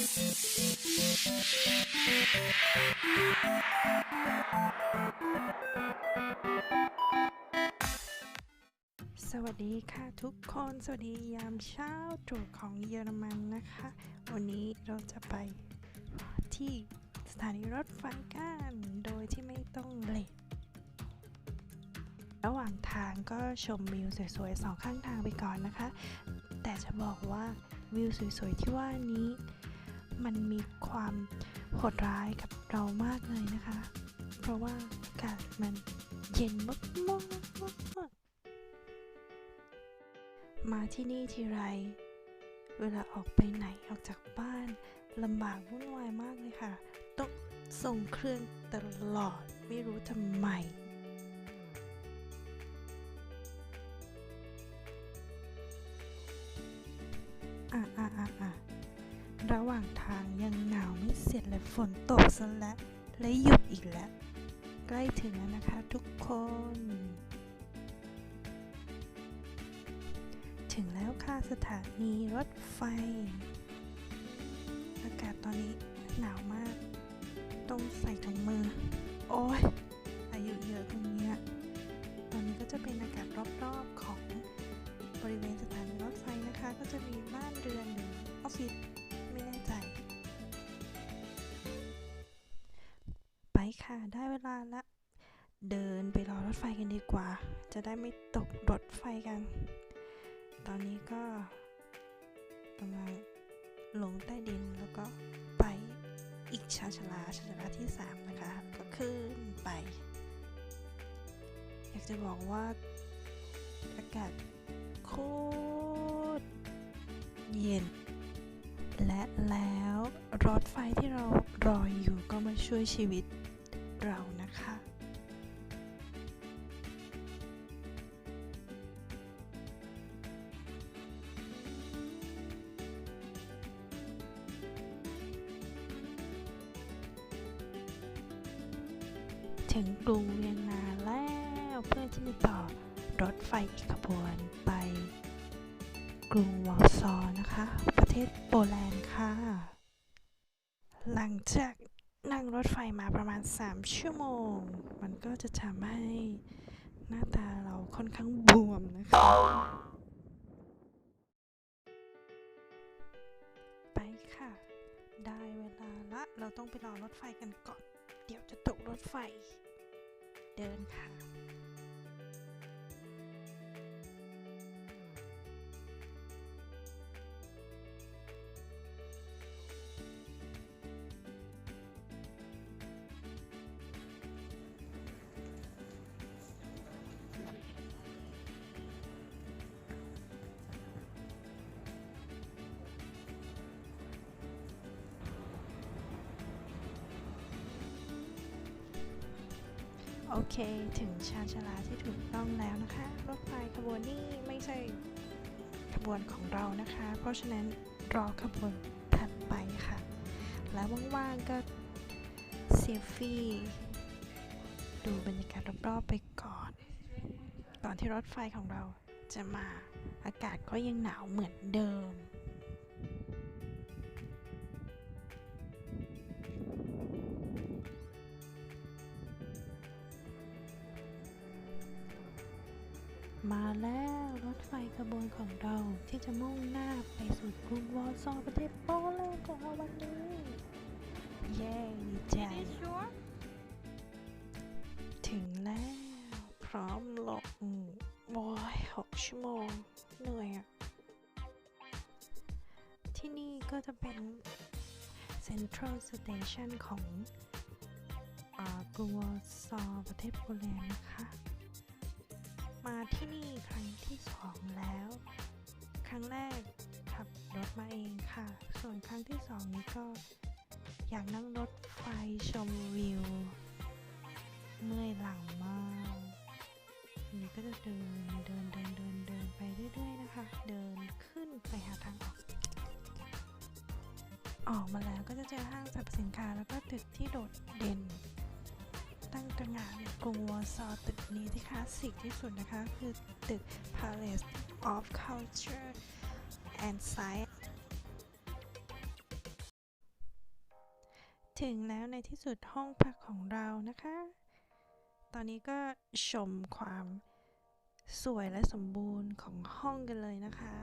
สวัสดีค่ะทุกคนสวัสดียามเช้าตรู่ของเยอรมันนะคะ วันนี้เราจะไปที่สถานีรถไฟกันโดยที่ไม่ต้องเลทระหว่างทางก็ชมวิวสวยๆสองข้างทางไปก่อนนะคะ แต่จะบอกว่าวิวสวยๆที่ว่านี้ มันมีความโหดร้ายกับเรามากเลยนะคะ เพราะว่าอากาศมันเย็นมากๆมาที่นี่ทีไร เวลาออกไปไหนออกจากบ้านลำบากวุ่นวายมากเลยค่ะ ต้องส่งเครื่องตลอดไม่รู้ทำไมอะอะอะอะ ระหว่างทางยังหนาวไม่เสร็จเลยฝนตกซะแล้วและหยุดอีกแล้ว ใกล้ถึงแล้วนะคะทุกคน ถึงแล้วค่ะสถานีรถไฟ อากาศตอนนี้หนาวมาก ต้องใส่ถุงมือ โอ้ยอายุเยอะตรงเนี้ยตอนนี้ก็จะเป็นอากาศรอบๆของบริเวณสถานีรถไฟนะคะ ก็จะมีบ้านเรือนหรือออฟฟิศ ใจ ไปค่ะ ได้เวลาละ เดินไปรอรถไฟกันดีกว่า จะได้ไม่ตกรถไฟกัน ตอนนี้ก็กำลังลงใต้ดินแล้วก็ไปอีกชาชลาชาชลาที่ 3 นะคะ ก็ขึ้นไป อยากจะบอกว่าอากาศโคตรเย็น และแล้วรถไฟที่เรารออยู่ก็มาช่วยชีวิตเรานะคะถึงกรุงเวียนนาแล้วเพื่อที่จะต่อรถไฟอีกขบวนไปกรุงวอร์ซอนะคะ ประเทศโปแลนด์ค่ะ หลังจากนั่งรถไฟมาประมาณ 3 ชั่วโมง มันก็จะทำให้หน้าตาเราค่อนข้างบวมนะคะ ไปค่ะ ได้เวลาละ เราต้องไปรอรถไฟกันก่อน เดี๋ยวจะตกรถไฟ เดินค่ะ โอเค ถึงชานชาลาที่ถูกต้องแล้วนะคะ รถไฟขบวนนี้ไม่ใช่ขบวนของเรานะคะ เพราะฉะนั้นรอขบวนถัดไปค่ะ แล้วว่างๆก็เซลฟี่ดูบรรยากาศรอบๆไปก่อนก่อนที่รถไฟของเราจะมาอากาศก็ยังหนาวเหมือนเดิม ขบวนของเราที่จะมุ่งหน้าไปสู่กรุงวอร์ซอประเทศโปแลนด์ของเราวันนี้ เย้ดีใจ ถึงแล้ว พร้อมลงโอ้ยหกชั่วโมง เหนื่อยอะที่นี่ก็จะเป็น Central Station ของอากรุงวอร์ซอประเทศโปแลนด์นะคะ มาที่นี่ครั้งที่สองแล้ว ครั้งแรกขับรถมาเองค่ะ ส่วนครั้งที่สองนี้ก็ อยากนั่งรถไฟชมวิว เมื่อยหลังมากนนี้ก็จะเดินเดินเดินเดินเดินไปเรื่อยๆนะคะ เดินขึ้นไปหาทางออก ออกมาแล้วก็จะเจอห้างสรรพสินค้าแล้วก็ตึกที่โดดเด่น ตั้งตระหง่านกรุงวอร์ซอตึกนี้ที่คลาสสิกที่สุดนะคะ คือตึก Palace of Culture and Science ถึงแล้วในที่สุดห้องพักของเรานะคะ ตอนนี้ก็ชมความสวยและสมบูรณ์ของห้องกันเลยนะคะ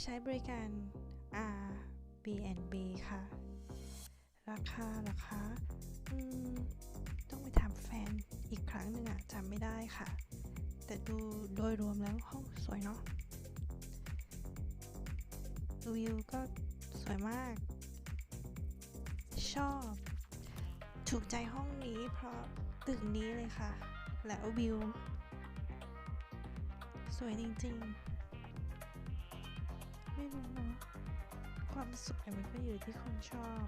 ใช้บริการ Airbnb ค่ะ ราคาหรอคะอืม ต้องไปถามแฟนอีกครั้งหนึ่งอะจำไม่ได้ค่ะ แต่ดูโดยรวมแล้วห้องสวยเนาะวิวก็สวยมาก ชอบ ถูกใจห้องนี้เพราะตึกนี้เลยค่ะ แล้ววิว สวยจริงๆ ไม่รู้เนาะความสวยมันก็อยู่ที่คนชอบ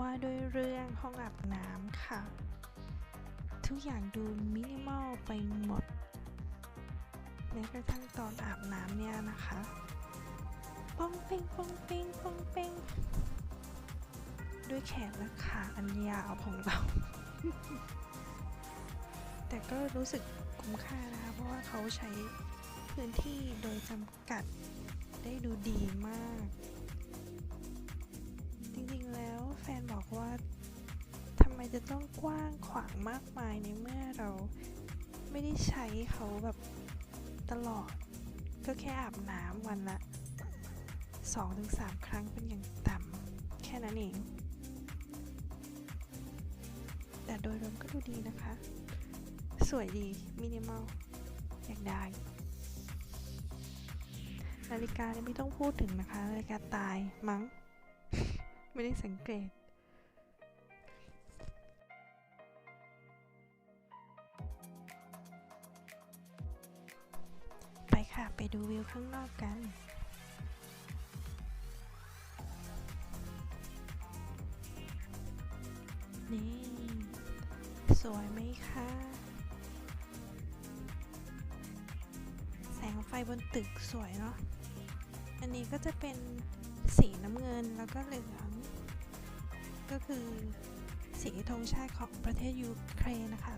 ว่าด้วยเรื่องห้องอาบน้ำค่ะ ทุกอย่างดูมินิมอลไปหมดแม้กระทั่งตอนอาบน้ำเนี่ยนะคะป้องเป้งป้องเป้งป้องเป้งด้วยแขนและขาอันยาวของเรา แต่ก็รู้สึกคุ้มค่านะคะ เพราะว่าเขาใช้พื้นที่โดยจำกัดได้ดูดีมาก ฟนบอกว่าทำไมจะต้องกว้างขวางมากมายในเมื่อเราไม่ได้ใช้เขาแบบตลอด ก็แค่อาบน้ำวันละ 2-3 ครั้งเป็นอย่างต่ำแค่นั้นเอง แต่โดยรวมก็ดูดีนะคะ สวยดี มินิมอล อยากได้นาฬิกาเนี่ยไม่ต้องพูดถึงนะคะ นาฬิกาตายมั้ง ไม่ได้สังเกต ดูวิวข้างนอกกัน นี่ สวยไหมคะ แสงไฟบนตึกสวยเนาะ อันนี้ก็จะเป็นสีน้ำเงินแล้วก็เหลือง ก็คือสีธงชาติของประเทศยูเครนนะคะ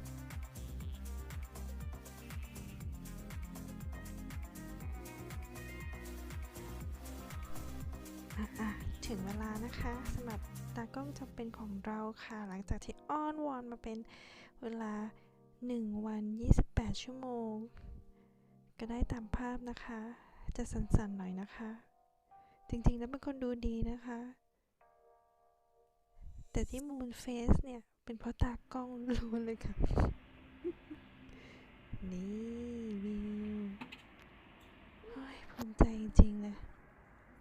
อะอะถึงเวลานะคะสำหรับตากล้องจำเป็นของเราค่ะ หลังจากที่อ้อนวอนมาเป็นเวลา 1 วัน 28 ชั่วโมง ก็ได้ตามภาพนะคะ จะสั่นๆหน่อยนะคะ จริงๆแล้วเป็นคนดูดีนะคะ แต่ที่มูนเฟสเนี่ย เป็นเพราะตากล้องล้วนเลยค่ะ นี่วิวเฮ้ยภูมิใจจริงๆเลย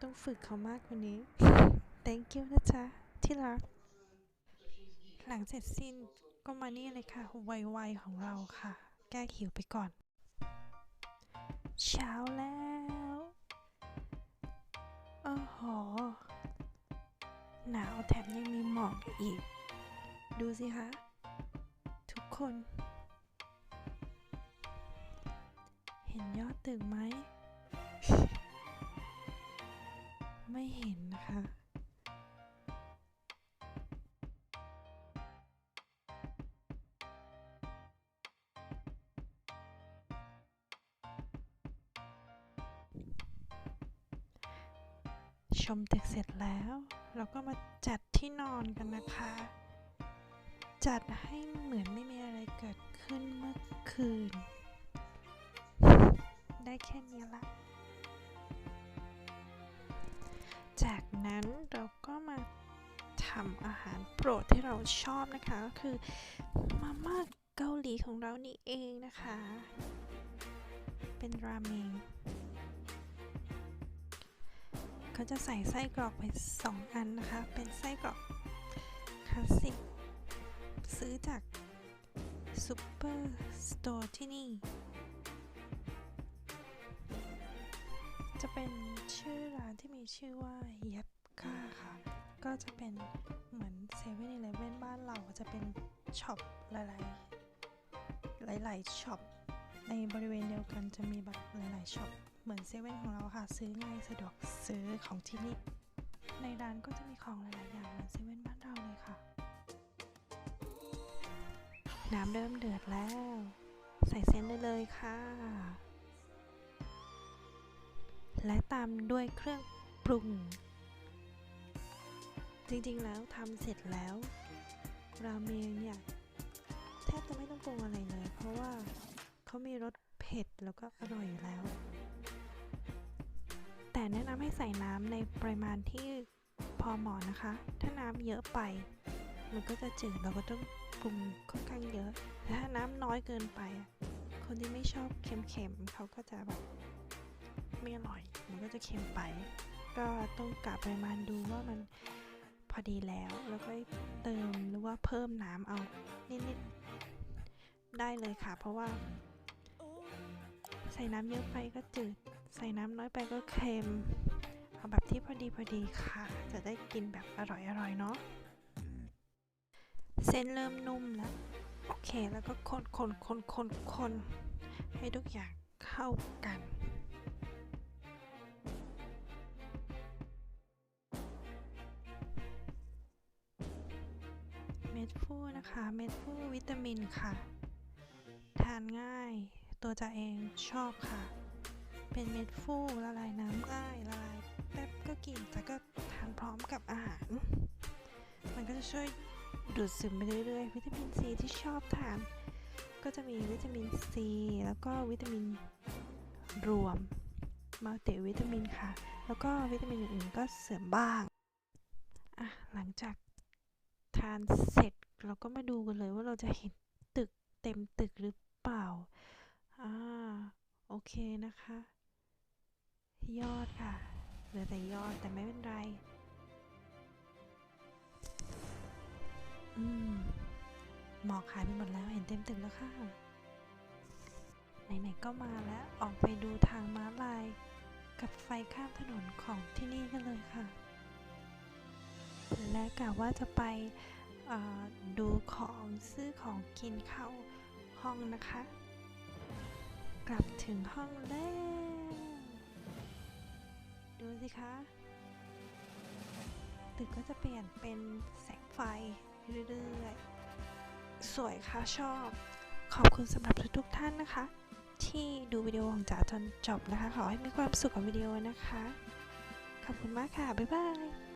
ต้อง ฝึกเขามากกว่านี้ thank you นะจ๊ะ ที่รัก หลังเสร็จสิ้นก็มานี่เลยค่ะไวๆของเราค่ะ แก้หิวไปก่อน เช้าแล้วโอ้โหหนาวแถมยังมีหมอกอีก ดูสิคะ ทุกคน เห็นยอดตึกไหม ไม่เห็นนะคะ ชมตึกเสร็จแล้ว เราก็มาจัดที่นอนกันนะคะ จัดให้เหมือนไม่มีอะไรเกิดขึ้นเมื่อคืน ได้แค่นี้ละ จากนั้นเราก็มาทำอาหารโปรดที่เราชอบนะคะ ก็คือมาม่าเกาหลีของเรานี่เองนะคะ เป็นราเมงเขาจะใส่ไส้กรอกไปสองอันนะคะ เป็นไส้กรอกคลาสสิกซื้อจากซูเปอร์สโตร์ที่นี่ จะเป็น ชื่อร้านที่มีชื่อว่าเย็บก้าค่ะ ก็จะเป็นเหมือนเซเว่นอีเลฟเว่นบ้านเราจะเป็นช็อปหลายๆ หลายๆช็อปในบริเวณเดียวกันจะมีแบบหลายๆช็อปเหมือนเซเว่นของเราค่ะ ซื้อง่ายสะดวกซื้อของที่นี่ ในร้านก็จะมีของหลาย ๆ อย่างเหมือนเซเว่นบ้านเราเลยค่ะ น้ำเริ่มเดือดแล้ว ใส่เส้นได้เลยค่ะ และตามด้วยเครื่องปรุง จริงๆแล้วทำเสร็จแล้ว ราเมงเนี่ยแทบจะไม่ต้องปรุงอะไรเลย เพราะว่าเขามีรสเผ็ดแล้วก็อร่อยอยู่แล้ว แต่แนะนำให้ใส่น้ำในปริมาณที่พอเหมาะนะคะ ถ้าน้ำเยอะไป มันก็จะจืดเราก็ต้องปรุงค่อนข้างเยอะแต่ถ้าน้ำน้อยเกินไป คนที่ไม่ชอบเค็มๆเขาก็จะแบบ ไม่อร่อยมันก็จะเค็มไป ก็ต้องกะปริมาณดูว่ามันพอดีแล้วแล้วก็เติมหรือว่าเพิ่มน้ำเอานิดๆได้เลยค่ะ เพราะว่า ใส่น้ำเยอะไปก็จืด ใส่น้ำน้อยไปก็เค็มเอาแบบที่พอดีพอดีค่ะ จะได้กินแบบอร่อยๆเนาะเส้นเริ่มนุ่มแล้ว โอเคแล้วก็คนคนคนคนคนให้ทุกอย่างเข้ากัน นะคะ เม็ดฟูวิตามินค่ะ ทานง่าย ตัวจะเองชอบค่ะ เป็นเม็ดฟูละลายน้ำง่ายละลายแป๊บก็กินแต่ก็ทานพร้อมกับอาหาร มันก็จะช่วยดูดซึมไปเรื่อยๆ วิตามินซีที่ชอบทาน ก็จะมีวิตามินซีแล้วก็วิตามินรวมมัลติวิตามินค่ะ แล้วก็วิตามินอื่นๆก็เสริมบ้าง อะ หลังจากทานเสร็จ เราก็มาดูกันเลยว่าเราจะเห็นตึกเต็มตึกหรือเปล่า อ่า โอเคนะคะ ยอดค่ะ เหลือแต่ยอดแต่ไม่เป็นไร อืม หมอกหายไปหมดแล้วเห็นเต็มตึกแล้วค่ะ ไหนๆก็มาแล้ว ออกไปดูทางม้าลาย กับไฟข้ามถนนของที่นี่กันเลยค่ะ และกะว่าจะไป ดูของซื้อของกินเข้าห้องนะคะ กลับถึงห้องแล้ว ดูสิคะตึกก็จะเปลี่ยนเป็นแสงไฟเรื่อยๆ สวยค่ะชอบ ขอบคุณสำหรับทุกๆท่านนะคะ ที่ดูวิดีโอของจ๋าจนจบนะคะ ขอให้มีความสุขกับวิดีโอนะคะ ขอบคุณมากค่ะ บ๊ายบาย